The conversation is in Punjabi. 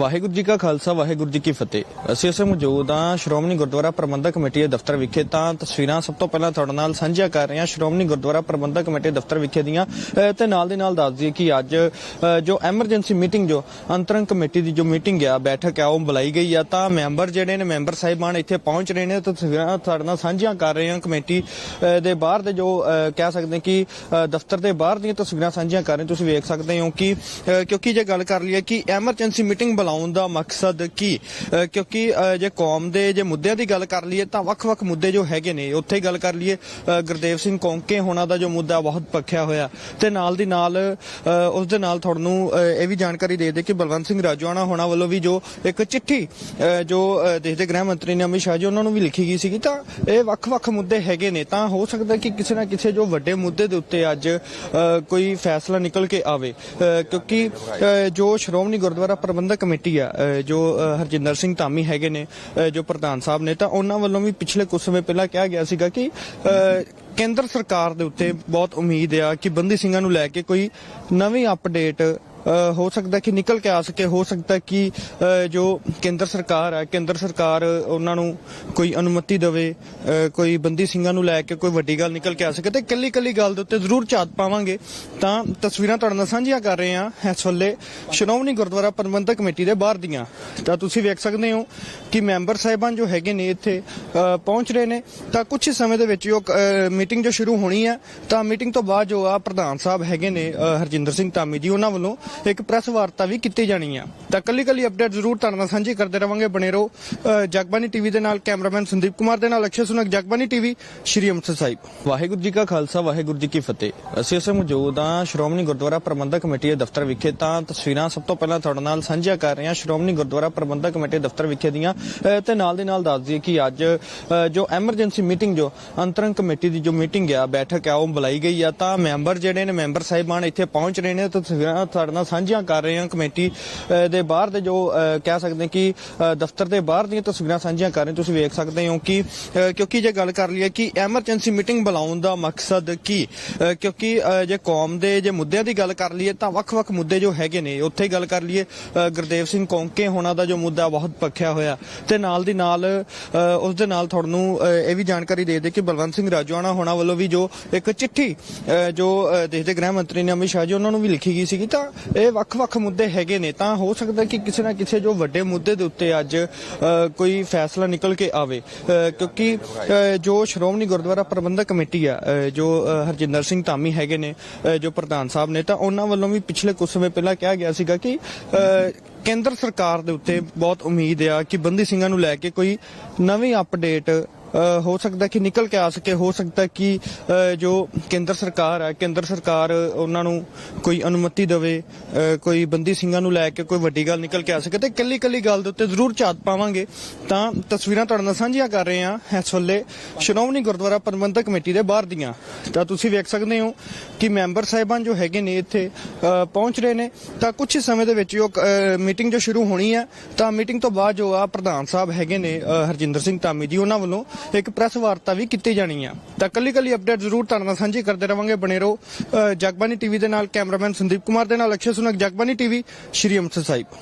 ਵਾਹਿਗੁਰੂ ਜੀ ਕਾ ਖਾਲਸਾ, ਵਾਹਿਗੁਰੂ ਜੀ ਕੀ ਫਤਿਹ। ਅਸੀਂ ਇਸ ਮੌਜੂਦ ਹਾਂ ਸ਼੍ਰੋਮਣੀ ਗੁਰਦੁਆਰਾ ਪ੍ਰਬੰਧਕ ਕਮੇਟੀ ਦੇ ਦਫ਼ਤਰ ਵਿਖੇ। ਤਾਂ ਤਸਵੀਰਾਂ ਸਭ ਤੋਂ ਪਹਿਲਾਂ ਤੁਹਾਡੇ ਨਾਲ ਸਾਂਝੀਆਂ ਕਰ ਰਹੇ ਹਾਂ ਸ਼੍ਰੋਮਣੀ ਗੁਰਦੁਆਰਾ ਪ੍ਰਬੰਧਕ ਕਮੇਟੀ ਦਫ਼ਤਰ ਵਿਖੇ ਦੀਆਂ। ਤੇ ਨਾਲ ਦੀ ਨਾਲ ਦੱਸ ਦਈਏ ਕਿ ਅੱਜ ਜੋ ਐਮਰਜੈਂਸੀ ਮੀਟਿੰਗ, ਜੋ ਅੰਤਰੰਗ ਕਮੇਟੀ ਦੀ ਜੋ ਮੀਟਿੰਗ ਆ, ਬੈਠਕ ਆ, ਉਹ ਬੁਲਾਈ ਗਈ ਆ। ਤਾਂ ਮੈਂਬਰ ਜਿਹੜੇ ਨੇ, ਮੈਂਬਰ ਸਾਹਿਬਾਨ ਇੱਥੇ ਪਹੁੰਚ ਰਹੇ ਨੇ। ਤਸਵੀਰਾਂ ਤੁਹਾਡੇ ਨਾਲ ਸਾਂਝੀਆਂ ਕਰ ਰਹੇ ਹਾਂ ਕਮੇਟੀ ਦੇ ਬਾਹਰ ਦੇ ਜੋ ਕਹਿ ਸਕਦੇ ਕਿ ਦਫ਼ਤਰ ਦੇ ਬਾਹਰ ਦੀਆਂ ਤਸਵੀਰਾਂ ਸਾਂਝੀਆਂ ਕਰ ਰਹੇ। ਤੁਸੀਂ ਵੇਖ ਸਕਦੇ ਹੋ ਕਿ ਕਿਉਂਕਿ ਜੇ ਗੱਲ ਕਰ ਲਈਏ ਕਿ ਐਮਰਜੈਂਸੀ ਮੀਟਿੰਗ ਬੁਲਾਉਣ ਦਾ ਮਕਸਦ ਕੀ? ਕਿਉਂਕਿ ਜੇ ਕੌਮ ਦੇ ਜੇ ਮੁੱਦਿਆਂ ਦੀ ਗੱਲ ਕਰ ਲਈਏ ਤਾਂ ਵੱਖ-ਵੱਖ ਮੁੱਦੇ ਜੋ ਹੈਗੇ ਨੇ, ਉੱਥੇ ਗੱਲ ਕਰ ਲਈਏ ਗੁਰਦੇਵ ਸਿੰਘ ਕੌਂਕੇ ਹੋਣਾ ਦਾ ਜੋ ਮੁੱਦਾ ਬਹੁਤ ਪੱਖਿਆ ਹੋਇਆ। ਤੇ ਨਾਲ ਦੀ ਨਾਲ ਉਸ ਦੇ ਨਾਲ ਤੁਹਾਨੂੰ ਇਹ ਵੀ ਜਾਣਕਾਰੀ ਦੇ ਦੇ ਕਿ ਬਲਵੰਤ ਸਿੰਘ ਰਾਜਵਾਨਾ ਹੋਣਾ ਵੱਲੋਂ ਵੀ ਜੋ ਇੱਕ ਚਿੱਠੀ ਜੋ ਦੇਸ਼ ਦੇ ਗ੍ਰਹਿ ਮੰਤਰੀ ਨੇ ਅਮਿਤ ਸ਼ਾਹ ਜੀ ਉਹਨਾਂ ਨੂੰ ਵੀ ਲਿਖੀ ਗਈ ਸੀਗੀ, ਤਾਂ ਇਹ ਵੱਖ-ਵੱਖ ਮੁੱਦੇ ਹੈਗੇ ਨੇ। ਤਾਂ ਹੋ ਸਕਦਾ ਕਿ ਕਿਸੇ ਨਾ ਕਿਸੇ ਜੋ ਵੱਡੇ ਮੁੱਦੇ ਦੇ ਉੱਤੇ ਅੱਜ ਕੋਈ ਫੈਸਲਾ ਨਿਕਲ ਕੇ ਆਵੇ। ਕਿਉਂਕਿ ਜੋ ਸ਼੍ਰੋਮਣੀ ਗੁਰਦੁਆਰਾ ਪ੍ਰਬੰਧਕ ਕਮੇਟੀ ਆ ਜੋ ਹਰਜਿੰਦਰ ਸਿੰਘ ਧਾਮੀ ਹੈਗੇ ਨੇ ਜੋ ਪ੍ਰਧਾਨ ਸਾਹਿਬ ਨੇ, ਤਾਂ ਉਹਨਾਂ ਵੱਲੋਂ ਵੀ ਪਿਛਲੇ ਕੁਝ ਸਮੇਂ ਪਹਿਲਾਂ ਕਿਹਾ ਗਿਆ ਸੀਗਾ ਕਿ ਅਹ ਕੇਂਦਰ ਸਰਕਾਰ ਦੇ ਉੱਤੇ ਬਹੁਤ ਉਮੀਦ ਆ ਕਿ ਬੰਦੀ ਸਿੰਘਾਂ ਨੂੰ ਲੈ ਕੇ ਕੋਈ ਨਵੀਂ ਅਪਡੇਟ ਹੋ ਸਕਦਾ ਕਿ ਨਿਕਲ ਕੇ ਆ ਸਕੇ। ਹੋ ਸਕਦਾ ਕਿ ਜੋ ਕੇਂਦਰ ਸਰਕਾਰ ਹੈ, ਕੇਂਦਰ ਸਰਕਾਰ ਉਹਨਾਂ ਨੂੰ ਕੋਈ ਅਨੁਮਤੀ ਦੇਵੇ ਕੋਈ ਬੰਦੀ ਸਿੰਘਾਂ ਨੂੰ ਲੈ ਕੇ ਕੋਈ ਵੱਡੀ ਗੱਲ ਨਿਕਲ ਕੇ ਆ ਸਕੇ ਤੇ ਕੱਲੀ ਕੱਲੀ ਗੱਲ ਦੇ ਉੱਤੇ ਜ਼ਰੂਰ ਝਾਤ ਪਾਵਾਂਗੇ। ਤਾਂ ਤਸਵੀਰਾਂ ਤੁਹਾਡੇ ਨਾਲ ਸਾਂਝੀਆਂ ਕਰ ਰਹੇ ਹਾਂ ਇਸ ਵੇਲੇ ਸ਼੍ਰੋਮਣੀ ਗੁਰਦੁਆਰਾ ਪ੍ਰਬੰਧਕ ਕਮੇਟੀ ਦੇ ਬਾਹਰ ਦੀਆਂ। ਤਾਂ ਤੁਸੀਂ ਵੇਖ ਸਕਦੇ ਹੋ ਕਿ ਮੈਂਬਰ ਸਾਹਿਬਾਨ ਜੋ ਹੈਗੇ ਨੇ ਇੱਥੇ ਪਹੁੰਚ ਰਹੇ ਨੇ। ਤਾਂ ਕੁਝ ਹੀ ਸਮੇਂ ਦੇ ਵਿੱਚ ਜੋ ਮੀਟਿੰਗ ਜੋ ਸ਼ੁਰੂ ਹੋਣੀ ਹੈ, ਤਾਂ ਮੀਟਿੰਗ ਤੋਂ ਬਾਅਦ ਜੋ ਆ ਪ੍ਰਧਾਨ ਸਾਹਿਬ ਹੈਗੇ ਨੇ ਹਰਜਿੰਦਰ ਸਿੰਘ ਧਾਮੀ ਜੀ, ਉਹਨਾਂ ਵੱਲੋਂ ਇੱਕ ਪ੍ਰੈਸ ਵਾਰਤਾ ਵੀ ਕੀਤੀ ਜਾਣੀ ਆ। ਤਾਂ ਕੱਲੀ ਕੱਲੀ ਅਪਡੇਟ ਜ਼ਰੂਰ ਤੁਹਾਡੇ ਨਾਲ ਸਾਂਝੀ ਕਰਦੇ ਰਵਾਂਗੇ। ਬਣੇ ਰਹੋ ਜਗਬਾਨੀ ਟੀਵੀ ਦੇ ਨਾਲ ਕੈਮਰਾਮੈਨ ਸੰਦੀਪ ਕੁਮਾਰ ਦੇ ਨਾਲ ਅਕਸ਼ੇ ਸੁਨਕ ਜਗਬਾਨੀ ਟੀਵੀ ਸ਼੍ਰੀ ਅੰਮ੍ਰਿਤਸਰ ਸਾਹਿਬ। ਵਾਹਿਗੁਰੂ ਜੀ ਕਾ ਖਾਲਸਾ, ਵਾਹਿਗੁਰੂ ਜੀ ਕੀ ਫਤਿਹ। ਅਸੀਂ ਇਸ ਮੌਜੂਦ ਹਾਂ ਸ਼੍ਰੋਮਣੀ ਗੁਰਦੁਆਰਾ ਪ੍ਰਬੰਧਕ ਕਮੇਟੀ ਦੇ ਦਫ਼ਤਰ ਵਿਖੇ। ਤਾਂ ਤਸਵੀਰਾਂ ਸਭ ਤੋਂ ਪਹਿਲਾਂ ਤੁਹਾਡੇ ਨਾਲ ਸਾਂਝੀਆਂ ਕਰ ਰਹੇ ਹਾਂ ਸ਼੍ਰੋਮਣੀ ਗੁਰਦੁਆਰਾ ਪ੍ਰਬੰਧਕ ਕਮੇਟੀ ਦੇ ਦਫ਼ਤਰ ਵਿਖੇ ਦੀਆਂ। ਤੇ ਨਾਲ ਦੀ ਨਾਲ ਦੱਸ ਦਈਏ ਕਿ ਅੱਜ ਜੋ ਐਮਰਜੈਂਸੀ ਮੀਟਿੰਗ ਜੋ ਅੰਤਰੰਗ ਕਮੇਟੀ ਦੀ ਜੋ ਮੀਟਿੰਗ ਆ, ਬੈਠਕ ਆ, ਉਹ ਬੁਲਾਈ ਗਈ ਆ। ਤਾਂ ਮੈਂਬਰ ਜਿਹੜੇ ਨੇ, ਮੈਂਬਰ ਸਾਹਿਬਾਨ ਇੱਥੇ ਪਹੁੰਚ ਰਹੇ ਨੇ। ਤਾਂ ਤਸਵੀਰਾਂ ਤੁਹਾਡੇ ਨਾਲ ਸਾਂਝੀਆਂ ਕਰ ਰਹੇ ਹਾਂ ਕਮੇਟੀ ਦੇ ਬਾਹਰ ਦੇ ਜੋ ਕਹਿ ਸਕਦੇ ਕਿ ਦਫ਼ਤਰ ਦੇ ਬਾਹਰ ਦੀਆਂ ਤਸਵੀਰਾਂ ਸਾਂਝੀਆਂ ਕਰ ਰਹੇ ਤੁਸੀਂ ਵੇਖ ਸਕਦੇ ਹੋ ਕਿ ਕਿਉਂਕਿ ਜੇ ਗੱਲ ਕਰ ਲਈਏ ਕਿ ਐਮਰਜੈਂਸੀ ਮੀਟਿੰਗ ਬੁਲਾਉਣ ਦਾ ਮਕਸਦ ਕੀ? ਕਿਉਂਕਿ ਜੇ ਕੌਮ ਦੇ ਜੇ ਮੁੱਦਿਆਂ ਦੀ ਗੱਲ ਕਰ ਲਈਏ ਤਾਂ ਵੱਖ-ਵੱਖ ਮੁੱਦੇ ਜੋ ਹੈਗੇ ਨੇ ਉੱਥੇ ਗੱਲ ਕਰ ਲਈਏ ਗੁਰਦੇਵ ਸਿੰਘ ਕੌਂਕੇ ਹੋਣਾ ਦਾ ਜੋ ਮੁੱਦਾ ਬਹੁਤ ਪੱਖਿਆ ਹੋਇਆ। ਤੇ ਨਾਲ ਦੀ ਨਾਲ ਅ, ਉਸ ਦੇ ਨਾਲ ਤੁਹਾਨੂੰ ਇਹ ਵੀ ਜਾਣਕਾਰੀ ਦੇ ਦੇ ਕਿ ਬਲਵੰਤ ਸਿੰਘ ਰਾਜਵਾਨਾ ਹੋਣਾ ਵੱਲੋਂ ਵੀ ਜੋ ਇੱਕ ਚਿੱਠੀ ਅ, ਜੋ ਦੇਸ਼ ਦੇ ਗ੍ਰਹਿ ਮੰਤਰੀ ਨੇ ਅਮਿਤ ਸ਼ਾਹ ਜੀ ਉਹਨਾਂ ਨੂੰ ਵੀ ਲਿਖੀ ਗਈ ਸੀਗੀ ਤਾਂ ਇਹ ਵੱਖ-ਵੱਖ ਮੁੱਦੇ ਹੈਗੇ ਨੇ। ਤਾਂ ਹੋ ਸਕਦਾ ਕਿ ਕਿਸੇ ਨਾ ਕਿਸੇ ਜੋ ਵੱਡੇ ਮੁੱਦੇ ਦੇ ਉੱਤੇ ਅੱਜ ਕੋਈ ਫੈਸਲਾ ਨਿਕਲ ਕੇ ਆਵੇ। ਕਿਉਂਕਿ ਜੋ ਸ਼੍ਰੋਮਣੀ ਗੁਰਦੁਆਰਾ ਪ੍ਰਬੰਧਕ ਕਮੇਟੀ ਆ ਜੋ ਹਰਜਿੰਦਰ ਸਿੰਘ ਧਾਮੀ ਹੈਗੇ ਨੇ ਜੋ ਪ੍ਰਧਾਨ ਸਾਹਿਬ ਨੇ, ਤਾਂ ਉਹਨਾਂ ਵੱਲੋਂ ਵੀ ਪਿਛਲੇ ਕੁਝ ਸਮੇਂ ਪਹਿਲਾਂ ਕਿਹਾ ਗਿਆ ਸੀਗਾ ਕਿ ਕੇਂਦਰ ਸਰਕਾਰ ਦੇ ਉੱਤੇ ਬਹੁਤ ਉਮੀਦ ਆ ਕਿ ਬੰਦੀ ਸਿੰਘਾਂ ਨੂੰ ਲੈ ਕੇ ਕੋਈ ਨਵੀਂ ਅਪਡੇਟ ਹੋ ਸਕਦਾ ਕਿ ਨਿਕਲ ਕੇ ਆ ਸਕੇ, ਹੋ ਸਕਦਾ ਕਿ ਜੋ ਕੇਂਦਰ ਸਰਕਾਰ ਹੈ, ਕੇਂਦਰ ਸਰਕਾਰ ਉਹਨਾਂ ਨੂੰ ਕੋਈ ਅਨੁਮਤੀ ਦੇਵੇ ਕੋਈ ਬੰਦੀ ਸਿੰਘਾਂ ਨੂੰ ਲੈ ਕੇ ਕੋਈ ਵੱਡੀ ਗੱਲ ਨਿਕਲ ਕੇ ਆ ਸਕੇ ਤੇ ਕੱਲੀ ਕੱਲੀ ਗੱਲ ਦੇ ਉੱਤੇ ਜ਼ਰੂਰ ਝਾਤ ਪਾਵਾਂਗੇ। ਤਾਂ ਤਸਵੀਰਾਂ ਤੁਹਾਡੇ ਨਾਲ ਸਾਂਝੀਆਂ ਕਰ ਰਹੇ ਹਾਂ ਇਸ ਵੇਲੇ ਸ਼੍ਰੋਮਣੀ ਗੁਰਦੁਆਰਾ ਪ੍ਰਬੰਧਕ ਕਮੇਟੀ ਦੇ ਬਾਹਰ ਦੀਆਂ। ਤਾਂ ਤੁਸੀਂ ਵੇਖ ਸਕਦੇ ਹੋ ਕਿ ਮੈਂਬਰ ਸਾਹਿਬਾਨ ਜੋ ਹੈਗੇ ਨੇ ਇੱਥੇ ਪਹੁੰਚ ਰਹੇ ਨੇ। ਤਾਂ ਕੁਝ ਹੀ ਸਮੇਂ ਦੇ ਵਿੱਚ ਜੋ ਮੀਟਿੰਗ ਜੋ ਸ਼ੁਰੂ ਹੋਣੀ ਹੈ, ਤਾਂ ਮੀਟਿੰਗ ਤੋਂ ਬਾਅਦ ਜੋ ਆ ਪ੍ਰਧਾਨ ਸਾਹਿਬ ਹੈਗੇ ਨੇ ਹਰਜਿੰਦਰ ਸਿੰਘ ਧਾਮੀ ਜੀ, ਉਹਨਾਂ ਵੱਲੋਂ ਇੱਕ ਪ੍ਰੈਸ ਵਾਰਤਾ ਵੀ ਕੀਤੀ ਜਾਣੀ ਆ। ਤਾਂ ਕੱਲੀ ਕੱਲੀ ਅਪਡੇਟ ਜ਼ਰੂਰ ਤੁਹਾਡੇ ਨਾਲ ਸਾਂਝੀ ਕਰਦੇ ਰਵਾਂਗੇ। ਬਣੇ ਰਹੋ ਅ, ਜਗਬਾਨੀ ਟੀਵੀ ਦੇ ਨਾਲ ਕੈਮਰਾਮੈਨ ਸੰਦੀਪ ਕੁਮਾਰ ਦੇ ਨਾਲ ਅਕਸ਼ੇ ਸੁਨਕ ਜਗਬਾਨੀ ਟੀਵੀ ਸ਼੍ਰੀ ਅੰਮ੍ਰਿਤਸਰ ਸਾਹਿਬ।